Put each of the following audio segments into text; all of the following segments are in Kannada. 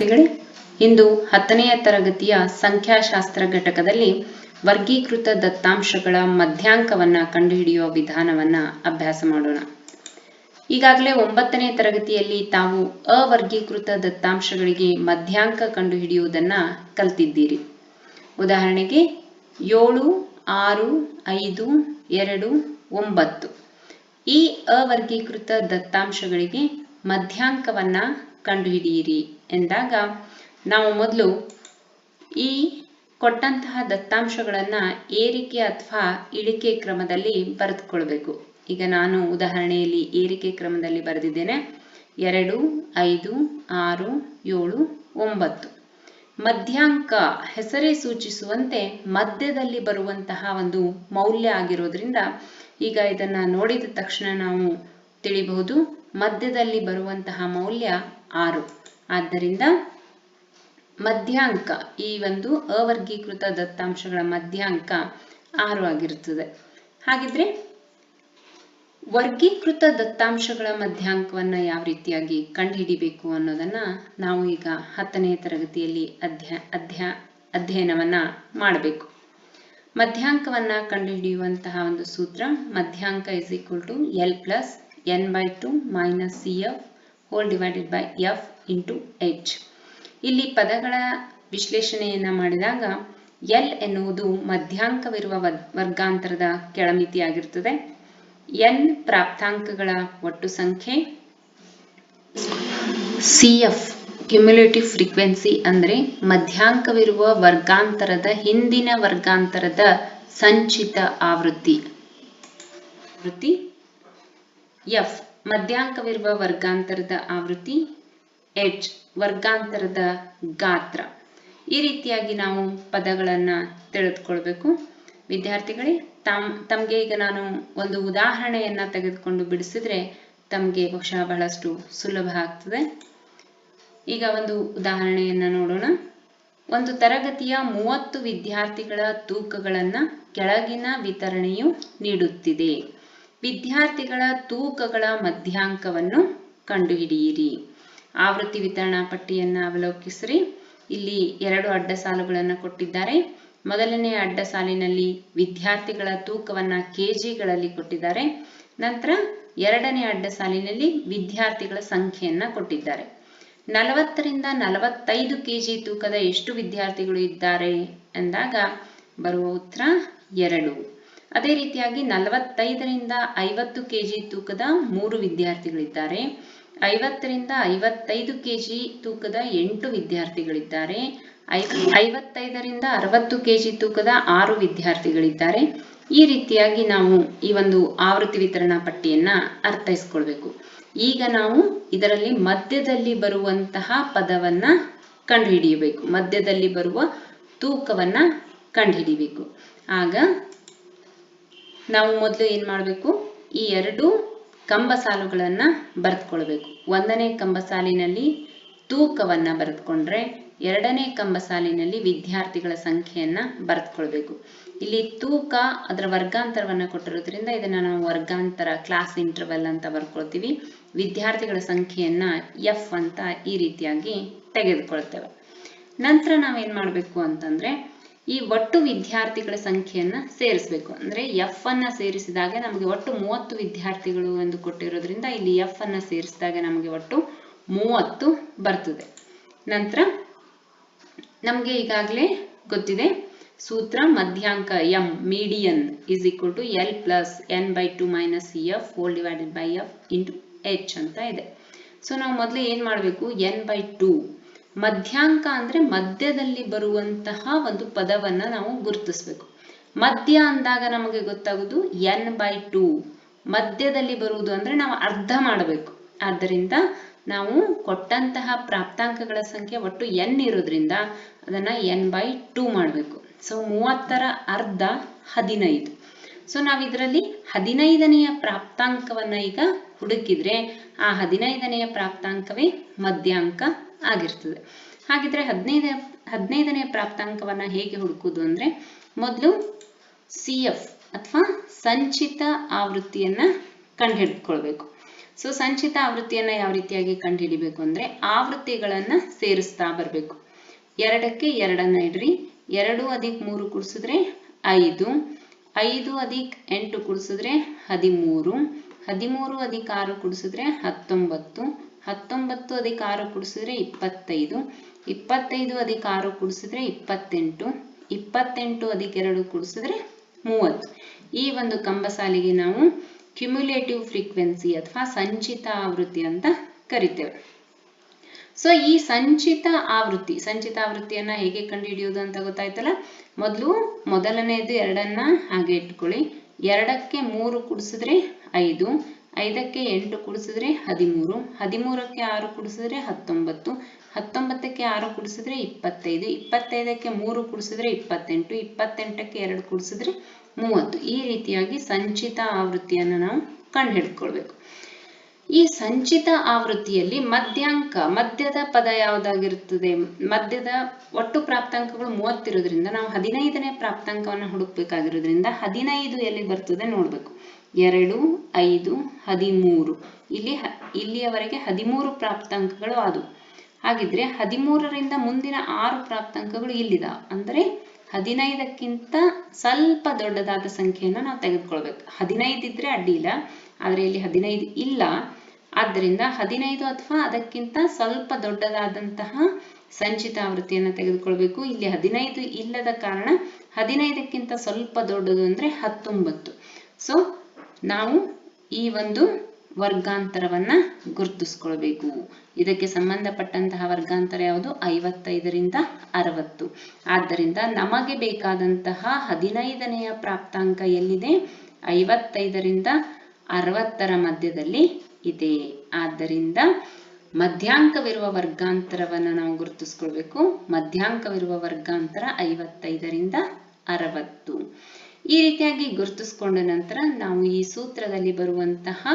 ವಿದ್ಯಾರ್ಥಿಗಳೇ, ಇಂದು ಹತ್ತನೆಯ ತರಗತಿಯ ಸಂಖ್ಯಾಶಾಸ್ತ್ರ ಘಟಕದಲ್ಲಿ ವರ್ಗೀಕೃತ ದತ್ತಾಂಶಗಳ ಮಧ್ಯಾಂಕವನ್ನ ಕಂಡುಹಿಡಿಯುವ ವಿಧಾನವನ್ನ ಅಭ್ಯಾಸ ಮಾಡೋಣ. ಈಗಾಗಲೇ ಒಂಬತ್ತನೇ ತರಗತಿಯಲ್ಲಿ ತಾವು ಅವರ್ಗೀಕೃತ ದತ್ತಾಂಶಗಳಿಗೆ ಮಧ್ಯಾಂಕ ಕಂಡುಹಿಡಿಯುವುದನ್ನ ಕಲ್ತಿದ್ದೀರಿ. ಉದಾಹರಣೆಗೆ, ಏಳು, ಆರು, ಐದು, ಎರಡು, ಒಂಬತ್ತು. ಈ ಅವರ್ಗೀಕೃತ ದತ್ತಾಂಶಗಳಿಗೆ ಮಧ್ಯಾಂಕವನ್ನ ಕಂಡುಹಿಡಿಯಿರಿ. ಎಂದಾಗ ನಾವು ಮೊದಲು ಈ ಕೊಟ್ಟಂತಹ ದತ್ತಾಂಶಗಳನ್ನ ಏರಿಕೆ ಅಥವಾ ಇಳಿಕೆ ಕ್ರಮದಲ್ಲಿ ಬರೆದುಕೊಳ್ಬೇಕು. ಈಗ ನಾನು ಉದಾಹರಣೆಯಲ್ಲಿ ಏರಿಕೆ ಕ್ರಮದಲ್ಲಿ ಬರೆದಿದ್ದೇನೆ. ಎರಡು, ಐದು, ಆರು, ಏಳು, ಒಂಬತ್ತು. ಮಧ್ಯಾಂಕ ಹೆಸರೇ ಸೂಚಿಸುವಂತೆ ಮಧ್ಯದಲ್ಲಿ ಬರುವಂತಹ ಒಂದು ಮೌಲ್ಯ ಆಗಿರೋದ್ರಿಂದ ಈಗ ಇದನ್ನ ನೋಡಿದ ತಕ್ಷಣ ನಾವು ತಿಳಿಬಹುದು ಮಧ್ಯದಲ್ಲಿ ಬರುವಂತಹ ಮೌಲ್ಯ ಆರು. ಆದ್ದರಿಂದ ಮಧ್ಯಾಂಕ, ಈ ಒಂದು ಅವರ್ಗೀಕೃತ ದತ್ತಾಂಶಗಳ ಮಧ್ಯಾಂಕ ಆರು ಆಗಿರುತ್ತದೆ. ಹಾಗಿದ್ರೆ ವರ್ಗೀಕೃತ ದತ್ತಾಂಶಗಳ ಮಧ್ಯಾಂಕವನ್ನ ಯಾವ ರೀತಿಯಾಗಿ ಕಂಡುಹಿಡಿಬೇಕು ಅನ್ನೋದನ್ನ ನಾವು ಈಗ ಹತ್ತನೇ ತರಗತಿಯಲ್ಲಿ ಅಧ್ಯ ಅಧ್ಯ, ಅಧ್ಯಯನವನ್ನ ಮಾಡಬೇಕು. ಮಧ್ಯಾಂಕವನ್ನ ಕಂಡುಹಿಡಿಯುವಂತಹ ಒಂದು ಸೂತ್ರ ಮಧ್ಯಾಂಕ is equal to L plus N by two minus C F whole divided by F into H ಇಲ್ಲಿ ಪದಗಳ ವಿಶ್ಲೇಷಣೆಯನ್ನ ಮಾಡಿದಾಗ ಎಲ್ ಎನ್ನುವುದು ಮಧ್ಯಾಂಕವಿರುವ ವರ್ಗಾಂತರದ ಕೆಳಮಿತಿಯಾಗಿರುತ್ತದೆ ಎನ್ ಪ್ರಾಪ್ತಾಂಕಗಳ ಒಟ್ಟು ಸಂಖ್ಯೆ ಸಿ ಎಫ್ ಕ್ಯುಮ್ಯುಲೇಟಿವ್ ಫ್ರೀಕ್ವೆನ್ಸಿ ಅಂದರೆ ಮಧ್ಯಾಂಕವಿರುವ ವರ್ಗಾಂತರದ ಹಿಂದಿನ ವರ್ಗಾಂತರದ ಸಂಚಿತ ಆವೃತ್ತಿ. ಆವೃತ್ತಿ ಎಫ್ ಮಧ್ಯಾಂಕವಿರುವ ವರ್ಗಾಂತರದ ಆವೃತ್ತಿ ಎಚ್, ವರ್ಗಾಂತರದ ಗಾತ್ರ. ಈ ರೀತಿಯಾಗಿ ನಾವು ಪದಗಳನ್ನ ತಿಳಿದುಕೊಳ್ಬೇಕು. ವಿದ್ಯಾರ್ಥಿಗಳೇ, ತಮ್, ತಮಗೆ ಈಗ ನಾನು ಒಂದು ಉದಾಹರಣೆಯನ್ನ ತೆಗೆದುಕೊಂಡು ಬಿಡಿಸಿದ್ರೆ ತಮಗೆ ಬಹುಶಃ ಬಹಳಷ್ಟು ಸುಲಭ ಆಗ್ತದೆ. ಈಗ ಒಂದು ಉದಾಹರಣೆಯನ್ನ ನೋಡೋಣ. ಒಂದು ತರಗತಿಯ ಮೂವತ್ತು ವಿದ್ಯಾರ್ಥಿಗಳ ತೂಕಗಳನ್ನ ಕೆಳಗಿನ ವಿತರಣೆಯು ನೀಡುತ್ತಿದೆ. ವಿದ್ಯಾರ್ಥಿಗಳ ತೂಕಗಳ ಮಧ್ಯಾಂಕವನ್ನು ಕಂಡುಹಿಡಿಯಿರಿ. ಆವೃತ್ತಿ ವಿತರಣಾ ಪಟ್ಟಿಯನ್ನ ಅವಲೋಕಿಸ್ರಿ. ಇಲ್ಲಿ ಎರಡು ಅಡ್ಡ ಸಾಲುಗಳನ್ನು ಕೊಟ್ಟಿದ್ದಾರೆ. ಮೊದಲನೇ ಅಡ್ಡ ಸಾಲಿನಲ್ಲಿ ವಿದ್ಯಾರ್ಥಿಗಳ ತೂಕವನ್ನ ಕೆಜಿಗಳಲ್ಲಿ ಕೊಟ್ಟಿದ್ದಾರೆ. ನಂತರ ಎರಡನೇ ಅಡ್ಡ ಸಾಲಿನಲ್ಲಿ ವಿದ್ಯಾರ್ಥಿಗಳ ಸಂಖ್ಯೆಯನ್ನ ಕೊಟ್ಟಿದ್ದಾರೆ. ನಲವತ್ತರಿಂದ ನಲವತ್ತೈದು ಕೆಜಿ ತೂಕದ ಎಷ್ಟು ವಿದ್ಯಾರ್ಥಿಗಳು ಇದ್ದಾರೆ? ಎಂದಾಗ ಬರುವ ಉತ್ತರ ಎರಡು. ಅದೇ ರೀತಿಯಾಗಿ ನಲವತ್ತೈದರಿಂದ ಐವತ್ತು ಕೆಜಿ ತೂಕದ ಮೂರು ವಿದ್ಯಾರ್ಥಿಗಳಿದ್ದಾರೆ. ಐವತ್ತರಿಂದ ಐವತ್ತೈದು ಕೆಜಿ ತೂಕದ ಎಂಟು ವಿದ್ಯಾರ್ಥಿಗಳಿದ್ದಾರೆ. ಐವತ್ತೈದರಿಂದ ಅರವತ್ತು ಕೆಜಿ ತೂಕದ ಆರು ವಿದ್ಯಾರ್ಥಿಗಳಿದ್ದಾರೆ. ಈ ರೀತಿಯಾಗಿ ನಾವು ಈ ಒಂದು ಆವೃತ್ತಿ ವಿತರಣಾ ಪಟ್ಟಿಯನ್ನ ಅರ್ಥೈಸ್ಕೊಳ್ಬೇಕು. ಈಗ ನಾವು ಇದರಲ್ಲಿ ಮಧ್ಯದಲ್ಲಿ ಬರುವಂತಹ ಪದವನ್ನ ಕಂಡುಹಿಡಿಯಬೇಕು. ಮಧ್ಯದಲ್ಲಿ ಬರುವ ತೂಕವನ್ನ ಕಂಡುಹಿಡಿಬೇಕು. ಆಗ ನಾವು ಮೊದಲು ಏನ್ ಮಾಡಬೇಕು? ಈ ಎರಡು ಕಂಬ ಸಾಲುಗಳನ್ನ ಬರೆದುಕೊಳ್ಬೇಕು. ಒಂದನೇ ಕಂಬ ಸಾಲಿನಲ್ಲಿ ತೂಕವನ್ನ ಬರೆದುಕೊಂಡ್ರೆ ಎರಡನೇ ಕಂಬ ಸಾಲಿನಲ್ಲಿ ವಿದ್ಯಾರ್ಥಿಗಳ ಸಂಖ್ಯೆಯನ್ನ ಬರೆದುಕೊಳ್ಬೇಕು. ಇಲ್ಲಿ ತೂಕ ಅದರ ವರ್ಗಾಂತರವನ್ನ ಕೊಟ್ಟಿರೋದ್ರಿಂದ ಇದನ್ನ ನಾವು ವರ್ಗಾಂತರ ಕ್ಲಾಸ್ ಇಂಟರ್ವೆಲ್ ಅಂತ ಬರ್ಕೊಳ್ತೀವಿ. ವಿದ್ಯಾರ್ಥಿಗಳ ಸಂಖ್ಯೆಯನ್ನ ಎಫ್ ಅಂತ ಈ ರೀತಿಯಾಗಿ ತೆಗೆದುಕೊಳ್ತೇವೆ. ನಂತರ ನಾವೇನ್ ಮಾಡಬೇಕು ಅಂತಂದ್ರೆ ಈ ಒಟ್ಟು ವಿದ್ಯಾರ್ಥಿಗಳ ಸಂಖ್ಯೆಯನ್ನ ಸೇರಿಸಬೇಕು. ಅಂದ್ರೆ ಎಫ್ ಅನ್ನ ಸೇರಿಸಿದಾಗ ನಮಗೆ ಒಟ್ಟು ಮೂವತ್ತು ವಿದ್ಯಾರ್ಥಿಗಳು ಎಂದು ಕೊಟ್ಟಿರೋದ್ರಿಂದ ಇಲ್ಲಿ ಎಫ್ ಅನ್ನ ಸೇರಿಸಿದಾಗ ನಮಗೆ ಒಟ್ಟು ಮೂವತ್ತು ಬರ್ತದೆ. ನಂತರ ನಮಗೆ ಈಗಾಗಲೇ ಗೊತ್ತಿದೆ, ಸೂತ್ರ ಮಧ್ಯಾಂಕ M median is equal to L plus N by two minus F whole divided by F into H ಅಂತ ಇದೆ. ಸೊ ನಾವು ಮೊದಲು ಏನ್ ಮಾಡಬೇಕು? ಎನ್ ಬೈ ಟು ಮಧ್ಯಾಂಕ ಅಂದ್ರೆ ಮಧ್ಯದಲ್ಲಿ ಬರುವಂತಹ ಒಂದು ಪದವನ್ನ ನಾವು ಗುರುತಿಸ್ಬೇಕು. ಮಧ್ಯ ಅಂದಾಗ ನಮಗೆ ಗೊತ್ತಾಗೋದು ಎನ್ ಬೈ ಟೂ. ಮಧ್ಯದಲ್ಲಿ ಬರುವುದು ಅಂದ್ರೆ ನಾವು ಅರ್ಧ ಮಾಡಬೇಕು. ಆದ್ದರಿಂದ ನಾವು ಕೊಟ್ಟಂತಹ ಪ್ರಾಪ್ತಾಂಕಗಳ ಸಂಖ್ಯೆ ಒಟ್ಟು ಎನ್ ಇರೋದ್ರಿಂದ ಅದನ್ನ ಎನ್ ಬೈ ಟೂ ಮಾಡಬೇಕು. ಸೊ ಮೂವತ್ತರ ಅರ್ಧ ಹದಿನೈದು. ಸೊ ನಾವು ಇದರಲ್ಲಿ ಹದಿನೈದನೆಯ ಪ್ರಾಪ್ತಾಂಕವನ್ನ ಈಗ ಹುಡುಕಿದ್ರೆ ಆ ಹದಿನೈದನೆಯ ಪ್ರಾಪ್ತಾಂಕವೇ ಮಧ್ಯಾಂಕ. ಆಗಿರ್ತದೆ. ಹಾಗಿದ್ರೆ ಹದಿನೈದ, ಹದಿನೈದನೇ ಪ್ರಾಪ್ತಾಂಕವನ್ನ ಹೇಗೆ ಹುಡುಕುದು ಅಂದ್ರೆ ಮೊದಲು ಸಿ ಎಫ್ ಅಥವಾ ಸಂಚಿತ ಆವೃತ್ತಿಯನ್ನ ಕಂಡುಹಿಡ್ಕೊಳ್ಬೇಕು. ಸೊ ಸಂಚಿತ ಆವೃತ್ತಿಯನ್ನ ಯಾವ ರೀತಿಯಾಗಿ ಕಂಡುಹಿಡಿಬೇಕು ಅಂದ್ರೆ ಆವೃತ್ತಿಗಳನ್ನ ಸೇರಿಸ್ತಾ ಬರಬೇಕು. ಎರಡಕ್ಕೆ ಎರಡನ್ನ ಇಡ್ರಿ. ಎರಡು ಅಧಿಕ ಮೂರು ಕೂಡಿಸಿದ್ರೆ ಐದು. ಐದು ಅಧಿಕ್ ಎಂಟು ಕೂಡಿಸಿದ್ರೆ ಹದಿಮೂರು. ಹದಿಮೂರು ಅಧಿಕ್ ಆರು ಕೂಡಿಸಿದ್ರೆ ಹತ್ತೊಂಬತ್ತು. ಹತ್ತೊಂಬತ್ತು ಅದಕ್ಕೆ ಆರು ಕೂಡಿಸಿದ್ರೆ ಇಪ್ಪತ್ತೈದು ಇಪ್ಪತ್ತೈದು ಅದಕ್ಕೆ ಆರು ಕೂಡಿಸಿದ್ರೆ ಇಪ್ಪತ್ತೆಂಟು ಇಪ್ಪತ್ತೆಂಟು ಅದಕ್ಕೆ ಎರಡು ಕೂಡಿಸಿದ್ರೆ ಮೂವತ್ತು. ಈ ಒಂದು ಕಂಬ ಸಾಲಿಗೆ ನಾವು ಕ್ಯುಮ್ಯುಲೇಟಿವ್ ಫ್ರೀಕ್ವೆನ್ಸಿ ಅಥವಾ ಸಂಚಿತ ಆವೃತ್ತಿ ಅಂತ ಕರಿತೇವೆ. ಸೊ ಈ ಸಂಚಿತ ಆವೃತ್ತಿ, ಸಂಚಿತ ಆವೃತ್ತಿಯನ್ನ ಹೇಗೆ ಕಂಡುಹಿಡಿಯೋದು ಅಂತ ಗೊತ್ತಾಯ್ತಲ್ಲ? ಮೊದಲು ಮೊದಲನೆಯದು ಎರಡನ್ನ ಹಾಗೆ ಇಟ್ಕೊಳ್ಳಿ. ಎರಡಕ್ಕೆ ಮೂರು ಕುಡಿಸಿದ್ರೆ ಐದು ಐದಕ್ಕೆ ಎಂಟು ಕುಡಿಸಿದ್ರೆ ಹದಿಮೂರು, ಹದಿಮೂರಕ್ಕೆ ಆರು ಕುಡಿಸಿದ್ರೆ ಹತ್ತೊಂಬತ್ತು, ಹತ್ತೊಂಬತ್ತಕ್ಕೆ ಆರು ಕುಡಿಸಿದ್ರೆ ಇಪ್ಪತ್ತೈದು, ಇಪ್ಪತ್ತೈದಕ್ಕೆ ಮೂರು ಕುಡಿಸಿದ್ರೆ ಇಪ್ಪತ್ತೆಂಟು, ಇಪ್ಪತ್ತೆಂಟಕ್ಕೆ ಎರಡು ಕುಡಿಸಿದ್ರೆ ಮೂವತ್ತು. ಈ ರೀತಿಯಾಗಿ ಸಂಚಿತ ಆವೃತ್ತಿಯನ್ನು ನಾವು ಕಂಡುಹಿಡ್ಕೊಳ್ಬೇಕು. ಈ ಸಂಚಿತ ಆವೃತ್ತಿಯಲ್ಲಿ ಮಧ್ಯಾಂಕ ಮಧ್ಯದ ಪದ ಯಾವುದಾಗಿರುತ್ತದೆ? ಮಧ್ಯದ ಒಟ್ಟು ಪ್ರಾಪ್ತಾಂಕಗಳು ಮೂವತ್ತಿರೋದ್ರಿಂದ ನಾವು ಹದಿನೈದನೇ ಪ್ರಾಪ್ತಾಂಕವನ್ನು ಹುಡುಕ್ಬೇಕಾಗಿರೋದ್ರಿಂದ ಹದಿನೈದು ಎಲ್ಲಿ ಬರ್ತದೆ ನೋಡ್ಬೇಕು. ಎರಡು, ಐದು, ಹದಿಮೂರು. ಇಲ್ಲಿ ಇಲ್ಲಿಯವರೆಗೆ ಹದಿಮೂರು ಪ್ರಾಪ್ತಾಂಕಗಳು ಆದವು. ಹಾಗಿದ್ರೆ ಹದಿಮೂರರಿಂದ ಮುಂದಿನ ಆರು ಪ್ರಾಪ್ತಾಂಕಗಳು ಇಲ್ಲಿದ ಅಂದ್ರೆ ಹದಿನೈದಕ್ಕಿಂತ ಸ್ವಲ್ಪ ದೊಡ್ಡದಾದ ಸಂಖ್ಯೆಯನ್ನು ನಾವು ತೆಗೆದುಕೊಳ್ಬೇಕು. ಹದಿನೈದು ಇದ್ರೆ ಅಡ್ಡಿ ಇಲ್ಲ. ಆದ್ರೆ ಇಲ್ಲಿ ಹದಿನೈದು ಇಲ್ಲ. ಆದ್ದರಿಂದ ಹದಿನೈದು ಅಥವಾ ಅದಕ್ಕಿಂತ ಸ್ವಲ್ಪ ದೊಡ್ಡದಾದಂತಹ ಸಂಚಿತ ಆವೃತ್ತಿಯನ್ನು ತೆಗೆದುಕೊಳ್ಬೇಕು. ಇಲ್ಲಿ ಹದಿನೈದು ಇಲ್ಲದ ಕಾರಣ ಹದಿನೈದಕ್ಕಿಂತ ಸ್ವಲ್ಪ ದೊಡ್ಡದು ಅಂದ್ರೆ ಹತ್ತೊಂಬತ್ತು. ಸೊ ನಾವು ಈ ಒಂದು ವರ್ಗಾಂತರವನ್ನ ಗುರುತಿಸ್ಕೊಳ್ಬೇಕು. ಇದಕ್ಕೆ ಸಂಬಂಧಪಟ್ಟಂತಹ ವರ್ಗಾಂತರ ಯಾವುದು? ಐವತ್ತೈದರಿಂದ ಅರವತ್ತು. ಆದ್ದರಿಂದ ನಮಗೆ ಬೇಕಾದಂತಹ ಹದಿನೈದನೆಯ ಪ್ರಾಪ್ತಾಂಕ ಎಲ್ಲಿದೆ? ಐವತ್ತೈದರಿಂದ ಅರವತ್ತರ ಮಧ್ಯದಲ್ಲಿ ಇದೆ ಆದ್ದರಿಂದ ಮಧ್ಯಾಂಕವಿರುವ ವರ್ಗಾಂತರವನ್ನು ನಾವು ಗುರುತಿಸ್ಕೊಳ್ಬೇಕು. ಮಧ್ಯಾಂಕವಿರುವ ವರ್ಗಾಂತರ ಐವತ್ತೈದರಿಂದ ಅರವತ್ತು. ಈ ರೀತಿಯಾಗಿ ಗುರುತಿಸ್ಕೊಂಡ ನಂತರ ನಾವು ಈ ಸೂತ್ರದಲ್ಲಿ ಬರುವಂತಹ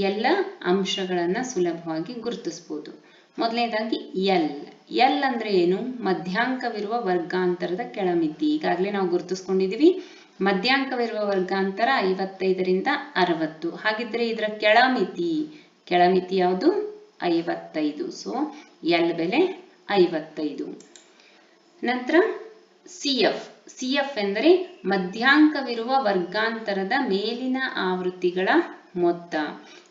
ಎಲ್ಲ ಅಂಶಗಳನ್ನ ಸುಲಭವಾಗಿ ಗುರುತಿಸ್ಬೋದು. ಮೊದಲನೇದಾಗಿ ಎಲ್ ಎಲ್ ಅಂದ್ರೆ ಏನು? ಮಧ್ಯಾಂಕವಿರುವ ವರ್ಗಾಂತರದ ಕೆಳಮಿತಿ. ಈಗಾಗಲೇ ನಾವು ಗುರುತಿಸ್ಕೊಂಡಿದೀವಿ. ಮಧ್ಯಾಂಕವಿರುವ ವರ್ಗಾಂತರ ಐವತ್ತೈದರಿಂದ ಅರವತ್ತು. ಹಾಗಿದ್ರೆ ಇದರ ಕೆಳಮಿತಿ. ಕೆಳಮಿತಿ ಯಾವುದು? ಐವತ್ತೈದು. ಸೊ ಎಲ್ ಬೆಲೆ ಐವತ್ತೈದು. ನಂತರ ಸಿ ಎಫ್ ಸಿ ಎಫ್ ಎಂದರೆ ಮಧ್ಯಾಂಕವಿರುವ ವರ್ಗಾಂತರದ ಮೇಲಿನ ಆವೃತ್ತಿಗಳ ಮೊತ್ತ.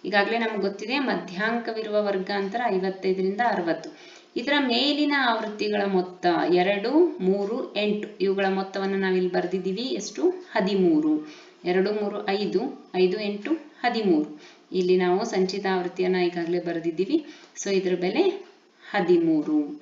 ಈಗಾಗಲೇ ನಮ್ಗೆ ಗೊತ್ತಿದೆ ಮಧ್ಯಾಂಕವಿರುವ ವರ್ಗಾಂತರ ಐವತ್ತೈದರಿಂದ ಅರವತ್ತು. ಇದರ ಮೇಲಿನ ಆವೃತ್ತಿಗಳ ಮೊತ್ತ ಎರಡು, ಮೂರು, ಎಂಟು. ಇವುಗಳ ಮೊತ್ತವನ್ನು ನಾವಿಲ್ಲಿ ಬರೆದಿದ್ದೀವಿ. ಎಷ್ಟು? ಹದಿಮೂರು. ಎರಡು, ಮೂರು, ಐದು. ಐದು, ಎಂಟು, ಹದಿಮೂರು. ಇಲ್ಲಿ ನಾವು ಸಂಚಿತ ಆವೃತ್ತಿಯನ್ನು ಈಗಾಗಲೇ ಬರೆದಿದ್ದೀವಿ. ಸೊ ಇದರ ಬೆಲೆ ಹದಿಮೂರು.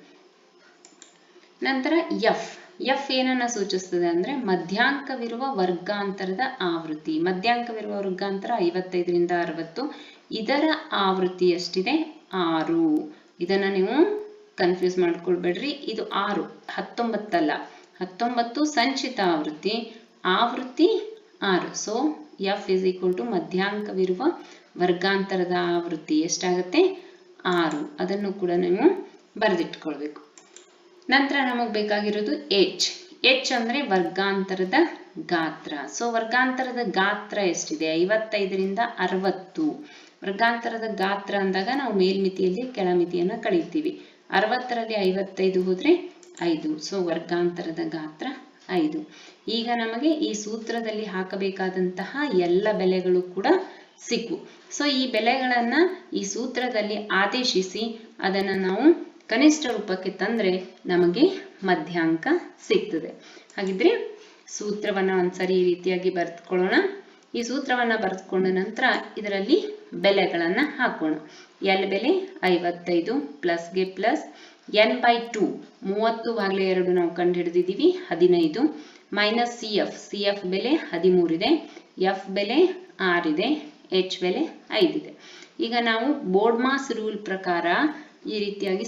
ನಂತರ ಎಫ್ ಎಫ್ ಏನನ್ನ ಸೂಚಿಸ್ತದೆ ಅಂದ್ರೆ ಮಧ್ಯಾಂಕವಿರುವ ವರ್ಗಾಂತರದ ಆವೃತ್ತಿ. ಮಧ್ಯಾಂಕವಿರುವ ವರ್ಗಾಂತರ ಐವತ್ತೈದರಿಂದ ಅರವತ್ತು. ಇದರ ಆವೃತ್ತಿ ಎಷ್ಟಿದೆ? ಆರು. ಇದನ್ನ ನೀವು ಕನ್ಫ್ಯೂಸ್ ಮಾಡ್ಕೊಳ್ಬೇಡ್ರಿ. ಇದು ಆರು, ಹತ್ತೊಂಬತ್ತಲ್ಲ. ಹತ್ತೊಂಬತ್ತು ಸಂಚಿತ ಆವೃತ್ತಿ ಆವೃತ್ತಿ ಆರು. So F is equal to ಮಧ್ಯಾಂಕವಿರುವ ವರ್ಗಾಂತರದ ಆವೃತ್ತಿ ಎಷ್ಟಾಗತ್ತೆ? ಆರು. ಅದನ್ನು ಕೂಡ ನೀವು ಬರೆದಿಟ್ಕೊಳ್ಬೇಕು. ನಂತರ ನಮಗೆ ಬೇಕಾಗಿರೋದು ಎಚ್ ಎಚ್ ಅಂದ್ರೆ ವರ್ಗಾಂತರದ ಗಾತ್ರ. ಸೊ ವರ್ಗಾಂತರದ ಗಾತ್ರ ಎಷ್ಟಿದೆ? ಐವತ್ತೈದರಿಂದ ಅರವತ್ತು. ವರ್ಗಾಂತರದ ಗಾತ್ರ ಅಂದಾಗ ನಾವು ಮೇಲ್ಮಿತಿಯಲ್ಲಿ ಕೆಳಮಿತಿಯನ್ನ ಕಳೀತೀವಿ. ಅರವತ್ತರಲ್ಲಿ ಐವತ್ತೈದು ಹೋದ್ರೆ ಐದು. ಸೊ ವರ್ಗಾಂತರದ ಗಾತ್ರ ಐದು. ಈಗ ನಮಗೆ ಈ ಸೂತ್ರದಲ್ಲಿ ಹಾಕಬೇಕಾದಂತಹ ಎಲ್ಲ ಬೆಲೆಗಳು ಕೂಡ ಸಿಕ್ಕು. ಸೊ ಈ ಬೆಲೆಗಳನ್ನ ಈ ಸೂತ್ರದಲ್ಲಿ ಆದೇಶಿಸಿ ಅದನ್ನ ನಾವು ಕನಿಷ್ಠ ರೂಪಕ್ಕೆ ತಂದ್ರೆ ನಮಗೆ ಮಧ್ಯಾಂಕ ಸಿಗ್ತದೆ. ಹಾಗಿದ್ರೆ ಸೂತ್ರವನ್ನ ಒಂದ್ಸರಿ ಈ ರೀತಿಯಾಗಿ ಬರೆದುಕೊಳ್ಳೋಣ. ಈ ಸೂತ್ರವನ್ನ ಬರೆದುಕೊಂಡ ನಂತರ ಇದರಲ್ಲಿ ಬೆಲೆಗಳನ್ನ ಹಾಕೋಣ. ಎಲ್ ಬೆಲೆ? ಐವತ್ತೈದು ಪ್ಲಸ್ಗೆ ಪ್ಲಸ್ ಎನ್ ಬೈ ಟೂ. ಮೂವತ್ತು ಭಾಗಲೆ ಎರಡು ನಾವು ಕಂಡು ಹಿಡಿದಿದ್ದೀವಿ ಹದಿನೈದು. Minus C F. C F ಬೆಲೆ ಹದಿಮೂರಿದೆ. ಎಫ್ ಬೆಲೆ ಆರಿದೆ. ಎಚ್ ಬೆಲೆ ಐದಿದೆ. ಈಗ ನಾವು ಬೋರ್ಡ್ ಮಾಸ್ ರೂಲ್ ಪ್ರಕಾರ ಈ ರೀತಿಯಾಗಿ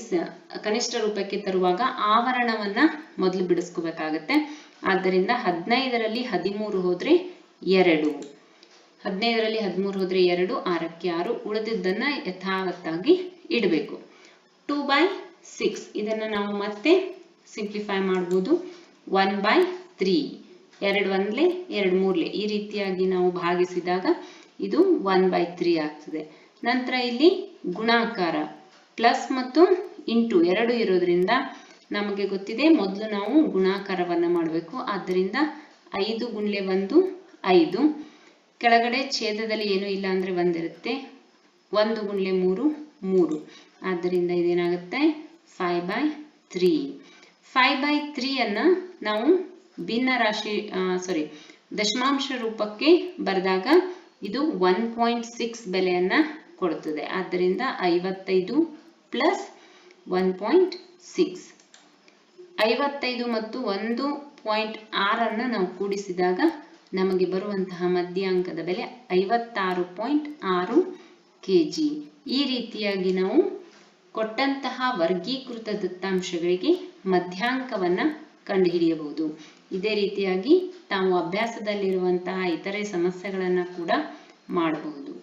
ಕನಿಷ್ಠ ರೂಪಕ್ಕೆ ತರುವಾಗ ಆವರಣವನ್ನ ಮೊದಲು ಬಿಡಿಸ್ಕೋಬೇಕಾಗತ್ತೆ. ಆದ್ದರಿಂದ ಹದಿನೈದರಲ್ಲಿ ಹದಿಮೂರು ಹೋದ್ರೆ ಎರಡು. ಹದಿನೈದರಲ್ಲಿ ಹದಿಮೂರು ಹೋದ್ರೆ ಎರಡು, ಆರಕ್ಕೆ ಆರು. ಉಳಿದಿದ್ದನ್ನ ಯಥಾವತ್ತಾಗಿ ಇಡಬೇಕು. ಟೂ ಬೈ ಸಿಕ್ಸ್ ಇದನ್ನ ನಾವು ಮತ್ತೆ ಸಿಂಪ್ಲಿಫೈ ಮಾಡ್ಬೋದು. ಒನ್ ಬೈ ತ್ರೀ ಎರಡು ಒಂದ್ಲೆ, ಎರಡು ಮೂರ್ಲೆ. ಈ ರೀತಿಯಾಗಿ ನಾವು ಭಾಗಿಸಿದಾಗ ಇದು ಒನ್ ಬೈ ತ್ರೀ ಆಗ್ತದೆ. ನಂತರ ಇಲ್ಲಿ ಗುಣಾಕಾರ ಪ್ಲಸ್ ಮತ್ತು ಇಂಟು ಎರಡು ಇರೋದ್ರಿಂದ ನಮಗೆ ಗೊತ್ತಿದೆ ಮೊದಲು ನಾವು ಗುಣಾಕಾರವನ್ನು ಮಾಡಬೇಕು. ಆದ್ದರಿಂದ ಐದು ಗುಂಡ್ಲೆ ಒಂದು ಐದು. ಕೆಳಗಡೆ ಛೇದದಲ್ಲಿ ಏನು ಇಲ್ಲ ಅಂದರೆ ಒಂದಿರುತ್ತೆ ಒಂದು ಗುಂಡ್ಲೆ ಮೂರು ಮೂರು. ಆದ್ದರಿಂದ ಇದೇನಾಗುತ್ತೆ? Five by three five by ತ್ರೀಯನ್ನು ನಾವು ಭಿನ್ನ ರಾಶಿ ಸಾರಿ ದಶಮಾಂಶ ರೂಪಕ್ಕೆ ಬರೆದಾಗ ಇದು ಒನ್ ಪಾಯಿಂಟ್ ಸಿಕ್ಸ್ ಬೆಲೆಯನ್ನು ಕೊಡುತ್ತದೆ ಆದ್ದರಿಂದ ಐವತ್ತೈದು ಪ್ಲಸ್ ಒನ್ ಪಾಯಿಂಟ್ ಸಿಕ್ಸ್ ಐವತ್ತೈದು ಮತ್ತು ಒಂದು ಪಾಯಿಂಟ್ ಆರನ್ನು ನಾವು ಕೂಡಿಸಿದಾಗ ನಮಗೆ ಬರುವಂತಹ ಮಧ್ಯಾಂಕದ ಬೆಲೆ ಐವತ್ತಾರು ಪಾಯಿಂಟ್ ಆರು ಕೆ ಜಿ ಈ ರೀತಿಯಾಗಿ ನಾವು ಕೊಟ್ಟಂತಹ ವರ್ಗೀಕೃತ ದತ್ತಾಂಶಗಳಿಗೆ ಮಧ್ಯಾಂಕವನ್ನು ಕಂಡುಹಿಡಿಯಬಹುದು. ಇದೇ ರೀತಿಯಾಗಿ ತಾವು ಅಭ್ಯಾಸದಲ್ಲಿರುವಂತಹ ಇತರೆ ಸಮಸ್ಯೆಗಳನ್ನು ಕೂಡ ಮಾಡಬಹುದು.